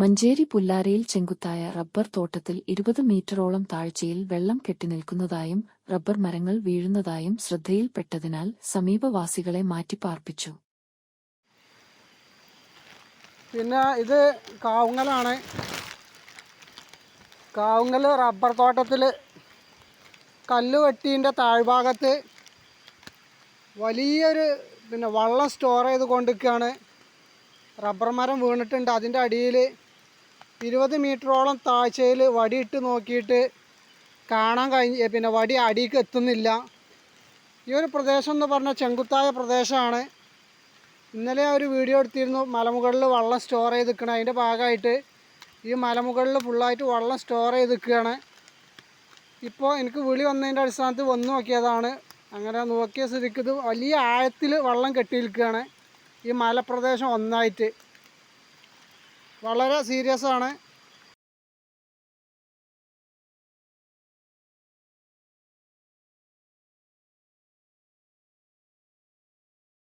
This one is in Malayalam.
മഞ്ചേരി പുല്ലാരയിൽ ചെങ്കുത്തായ റബ്ബർ തോട്ടത്തിൽ ഇരുപത് മീറ്ററോളം താഴ്ചയിൽ വെള്ളം കെട്ടിനിൽക്കുന്നതായും റബ്ബർ മരങ്ങൾ വീഴുന്നതായും ശ്രദ്ധയിൽപ്പെട്ടതിനാൽ സമീപവാസികളെ മാറ്റിപ്പാർപ്പിച്ചു. പിന്നെ ഇത് കാവുങ്ങലാണ്. കാവുങ്ങൽ റബ്ബർ തോട്ടത്തിൽ കല്ല് വെട്ടീന്റെ താഴ്ഭാഗത്ത് വലിയൊരു പിന്നെ വള്ളം സ്റ്റോർ ചെയ്ത് കൊണ്ടിരിക്കുകയാണ്. റബ്ബർ മരം വീണിട്ടുണ്ട്. അതിന്റെ അടിയിൽ ഇരുപത് മീറ്ററോളം താഴ്ചയിൽ വടിയിട്ട് നോക്കിയിട്ട് കാണാൻ കഴിഞ്ഞ പിന്നെ വടി അടിക്ക് എത്തുന്നില്ല. ഈ ഒരു പ്രദേശം എന്ന് പറഞ്ഞാൽ ചെങ്കുത്തായ പ്രദേശമാണ്. ഇന്നലെ ഒരു വീഡിയോ എടുത്തിരുന്നു മലമുകളിൽ വെള്ളം സ്റ്റോർ ചെയ്ത് നിൽക്കണം. അതിന്റെ ഭാഗമായിട്ട് ഈ മലമുകളിൽ ഫുള്ളായിട്ട് വെള്ളം സ്റ്റോർ ചെയ്ത് നിൽക്കുകയാണ്. ഇപ്പോൾ എനിക്ക് വിളി വന്നതിന്റെ അടിസ്ഥാനത്തിൽ വന്ന് നോക്കിയതാണ്. അങ്ങനെ നോക്കിയ സ്ഥിതിക്ക് ഇത് വലിയ ആഴത്തിൽ വെള്ളം കെട്ടി നിൽക്കുകയാണ് ഈ മലപ്രദേശം ഒന്നായിട്ട്. വളരെ സീരിയസ് ആണ്.